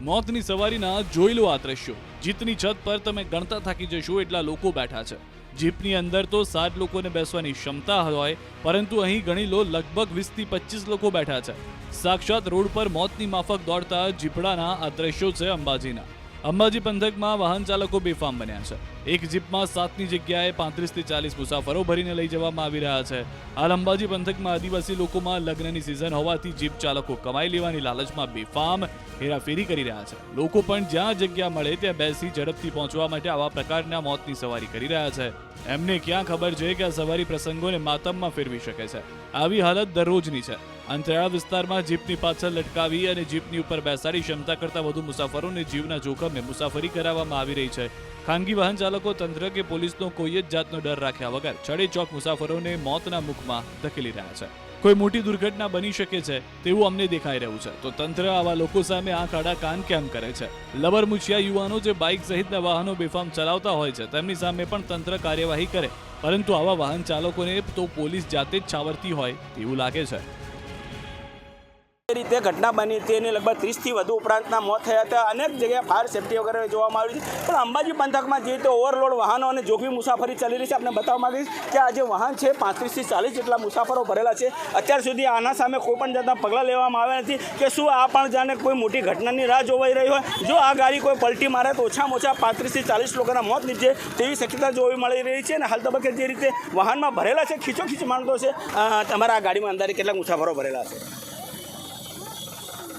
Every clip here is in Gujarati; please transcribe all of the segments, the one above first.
મોતની સવારીના જોઈ લો આ દ્રશ્યો. જીતની છત પર તમે ગણતા થાકી જશો એટલા લોકો બેઠા છે. જીપની અંદર તો સાત લોકોને બેસવાની ક્ષમતા હોય, પરંતુ અહીં ગણી લો લગભગ વીસથી પચીસ લોકો બેઠા છે. સાક્ષાત રોડ પર મોતની માફક દોડતા જીપડાના આ દ્રશ્યો છે અંબાજીના. અંબાજી પંથકમાં વાહન ચાલકો બેફામ બન્યા છે. એક જીપમાં સાતની જગ્યાએ પાંત્રીસથી ચાલીસ મુસાફરો ભરીને લઈ જવામાં આવી રહ્યા છે. હાલ અંબાજી પંથકમાં આદિવાસી લોકોમાં લગ્નની સિઝન હોવાથી જીપ ચાલકો કમાઈ લેવાની લાલચમાં બેફામ હેરાફેરી કરી રહ્યા છે. લોકો પણ જ્યાં જગ્યા મળે ત્યાં બેસી ઝડપથી પહોંચવા માટે આવા પ્રકારના મોતની સવારી કરી રહ્યા છે. એમને ક્યાં ખબર છે કે આ સવારી પ્રસંગોને માતમમાં ફેરવી શકે છે. આવી હાલત દરરોજની છે. અંતરિયાળ વિસ્તારમાં જીપની પાછળ લટકાવી અને જીપની ઉપર બેસાડી ક્ષમતા કરતાં વધુ મુસાફરોને જીવના જોખમે મુસાફરી કરાવવામાં આવી રહી છે. ખાનગી વાહન ચાલકો, તંત્ર કે પોલીસનો કોઈ જ જાતનો ડર રાખ્યા વગર છડે ચોક મુસાફરોને મોતના મુખમાં ધકેલી રહ્યા છે. કોઈ મોટી દુર્ઘટના બની શકે છે તેવું અમને દેખાઈ રહ્યું છે. તો તંત્ર આવા લોકો સામે આંખ આડા કાન કેમ કરે છે? લબરમુછિયા યુવાનો જે બાઇક સહિતના વાહનો બેફામ ચલાવતા હોય છે, તેમની સામે પણ તંત્ર કાર્યવાહી કરે. પરંતુ આવા વાહન ચાલકોને તો પોલીસ જાતે જ છાવરતી હોય તેવું લાગે છે. રીતે ઘટના બની હતી અને લગભગ ત્રીસથી વધુ ઉપરાંતના મોત થયા હતા. અનેક જગ્યાએ ફાયર સેફટી વગેરે જોવામાં આવી છે. પણ અંબાજી પંથકમાં જે રીતે ઓવરલોડ વાહનો અને જોખમી મુસાફરી ચાલી રહી છે આપણે બતાવવા માંગીશ કે આ જે વાહન છે, પાંત્રીસથી ચાલીસ જેટલા મુસાફરો ભરેલા છે. અત્યાર સુધી આના સામે કોઈ પણ જાતના પગલાં લેવામાં આવ્યા નથી કે શું આ પણ જાણે કોઈ મોટી ઘટનાની રાહ જોવાઈ રહી હોય. જો આ ગાડી કોઈ પલટી મારે તો ઓછામાં ઓછા પાંત્રીસથી ચાલીસ લોકોના મોત નીપજે તેવી શક્યતા જોવી મળી રહી છે. અને હાલ તબક્કે જે રીતે વાહનમાં ભરેલા છે ખીચો ખીચ માણતો છે તમારા આ ગાડીમાં અંદાજે કેટલાક મુસાફરો ભરેલા છે?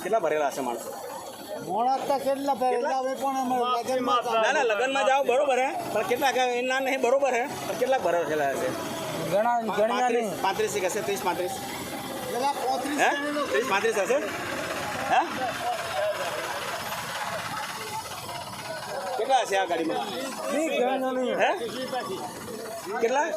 કેટલા ભરેલા હશે માણસો? મોણા કેટલા ભરેલા હવે પણ ના ના લગ્નમાં જાઓ બરોબર હે. પણ કેટલા એના નહીં બરોબર હે. પણ કેટલાક ભરેલા હશે? ઘણા ગણ્યા નહીં. પાંત્રીસ હશે ત્રીસ પાંત્રીસ? હે? ત્રીસ પાંત્રીસ હશે? હે? કેટલા હશે આ ગાડીમાં? હે? કેટલા?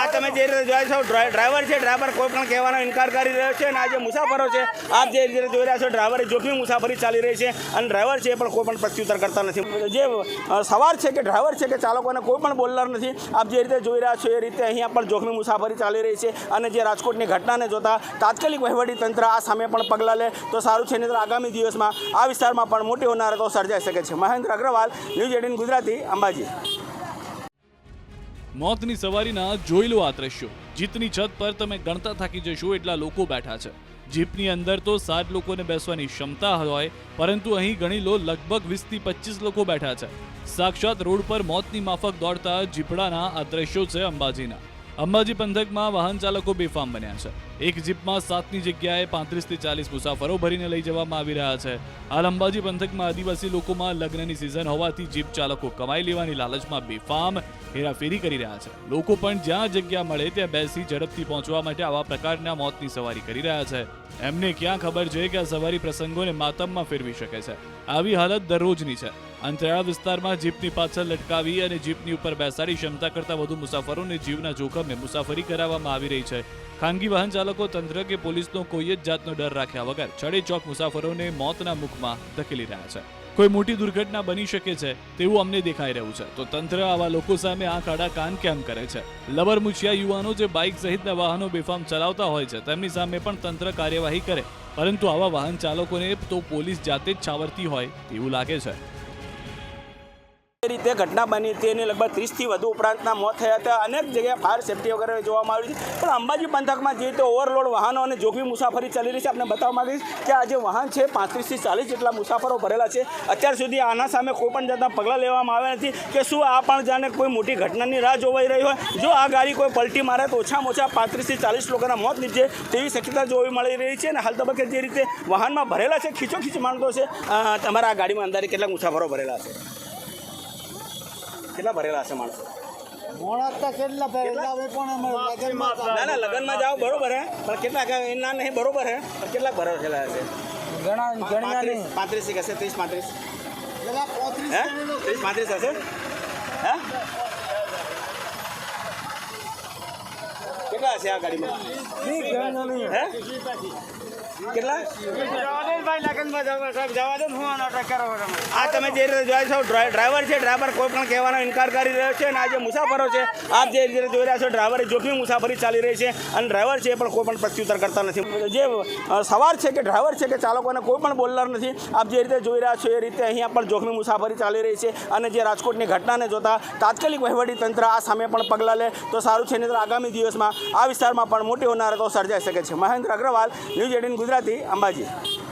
આ તમે જે રીતે જોયા છો ડ્રાઈવર છે ડ્રાઈવર કોઈ પણ કહેવાનો ઇનકાર કરી રહ્યો છે અને આ જે મુસાફરો છે આપ જે રીતે જોઈ રહ્યા છો ડ્રાઈવરે જોખમી મુસાફરી ચાલી રહી છે અને ડ્રાઈવર છે પણ કોઈ પણ પ્રત્યુત્તર કરતા નથી. જે સવાર છે કે ડ્રાઈવર છે કે ચાલકોને કોઈ પણ બોલનાર નથી આપ જે રીતે જોઈ રહ્યા છો એ રીતે અહીંયા પણ જોખમી મુસાફરી ચાલી રહી છે અને જે રાજકોટની ઘટનાને જોતા તાત્કાલિક તંત્ર આ સામે પણ પગલાં લે. તો સારું છે નહીં આગામી દિવસમાં આ વિસ્તારમાં પણ મોટી હોનારતો સર્જાઈ શકે છે. Mahendra Agrawal news eighteen Gujarati. Ambaji. મોતની સવારીના જોઈ લો આ દ્રશ્યો. જીતની છત પર તમે ગણતા થાકી જશો એટલા લોકો બેઠા છે. જીપની અંદર તો સાત લોકોને બેસવાની ક્ષમતા હોય, પરંતુ અહીં ગણી લો લગભગ વીસથી પચીસ લોકો બેઠા છે. સાક્ષાત રોડ પર મોતની માફક દોડતા જીપડાના આ દ્રશ્યો છે અંબાજીના. અંબાજી પંથકમાં વાહન ચાલકો બેફામ બન્યા છે. એક જીપમાં સાતની જગ્યાએ પાંત્રીસથી ચાલીસ મુસાફરો ભરીને લઈ જવામાં આવી રહ્યા છે. હાલ અંબાજી પંથકમાં આદિવાસી લોકોમાં લગ્નની સિઝન હોવાથી જીપ ચાલકો કમાઈ લેવાની લાલચમાં બેફામ હેરાફેરી કરી રહ્યા છે. લોકો પણ જ્યાં જગ્યા મળે ત્યાં બેસી ઝડપથી પહોંચવા માટે આવા પ્રકારના મોતની સવારી કરી રહ્યા છે. એમને ક્યાં ખબર છે કે આ સવારી પ્રસંગોને માતમમાં ફેરવી શકે છે. આવી હાલત દરરોજની છે. અંતરિયાળ વિસ્તારમાં જીપની પાછળ લટકાવી અને જીપની ઉપર બેસાડી ક્ષમતા કરતાં વધુ મુસાફરોને જીવના જોખમે મુસાફરી કરાવવામાં આવી રહી છે. ખાનગી વાહન ચાલકો, તંત્ર કે પોલીસનો કોઈ જ જાતનો ડર રાખ્યા વગર છડે ચોક મુસાફરોને મોતના મુખમાં ધકેલી રહ્યા છે. કોઈ મોટી દુર્ઘટના બની શકે છે તેવું અમને દેખાઈ રહ્યું છે. તો તંત્ર આવા લોકો સામે આંખ આડા કાન કેમ કરે છે? લબરમુછિયા યુવાનો જે બાઇક સહિતના વાહનો બેફામ ચલાવતા હોય છે, તેમની સામે પણ તંત્ર કાર્યવાહી કરે. પરંતુ આવા વાહન ચાલકોને તો પોલીસ જાતે જ છાવરતી હોય તેવું લાગે છે. રીતે ઘટના બની હતી એની લગભગ ત્રીસથી વધુ ઉપરાંતના મોત થયા હતા. અનેક જગ્યાએ ફાયર સેફટી વગેરે જોવામાં આવી છે. પણ અંબાજી પંથકમાં જે રીતે ઓવરલોડ વાહનો અને જોખમી મુસાફરી ચાલી રહી છે આપણે બતાવવા માંગીશ કે આ જે વાહન છે, પાંત્રીસથી ચાલીસ જેટલા મુસાફરો ભરેલા છે. અત્યાર સુધી આના સામે કોઈ પણ જાતના પગલાં લેવામાં આવ્યા નથી કે શું આ પણ જાણે કોઈ મોટી ઘટનાની રાહ જોવાઈ રહી હોય. જો આ ગાડી કોઈ પલટી મારે તો ઓછામાં ઓછા પાંત્રીસથી ચાલીસ લોકોના મોત નીપજે તેવી શક્યતા જોવી મળી રહી છે અને હાલ તબક્કે જે રીતે વાહનમાં ભરેલા છે, ખીચોખીચ માણતો છે તમારા આ ગાડીમાં અંદાજે કેટલાક મુસાફરો ભરેલા છે? કેટલા ભરેલા હશે માણસો? મોણા કેટલા ભરેલા હવે પણ લગનમાં ના ના લગનમાં જાઓ બરોબર હે. પણ કેટલા એના નહીં બરોબર હે. પણ કેટલા ભરેલા હશે? ઘણા નહીં. પાંત્રીસ હશે ત્રીસ પાંત્રીસ? હે? ત્રીસ પાંત્રીસ હશે? હે? કેટલા હશે આ ગાડીમાં? હે? કેટલા? આ તમે જે રીતે જોયા ડ્રાઈવર છે, ડ્રાઈવર કોઈ પણ કહેવાનો ઇનકાર કરી રહ્યો છે અને આ જે મુસાફરો છે, આપ જે રીતે જોઈ રહ્યા છો, ડ્રાઈવરે જોખમી મુસાફરી ચાલી રહી છે અને ડ્રાઈવર છે પણ કોઈ પણ પ્રત્યુત્તર કરતા નથી. જે સવાર છે કે ડ્રાઈવર છે કે ચાલકોને કોઈ પણ બોલનાર નથી, આપ જે રીતે જોઈ રહ્યા છો એ રીતે અહીંયા પણ જોખમી મુસાફરી ચાલી રહી છે અને જે રાજકોટની ઘટનાને જોતા તાત્કાલિક તંત્ર આ સામે પણ પગલાં લે. તો સારું છે નહીં આગામી દિવસમાં આ વિસ્તારમાં પણ મોટી હોનારતો સર્જાઈ શકે છે. Mahendra Agrawal, news eighteen Gujarati, Ambaji.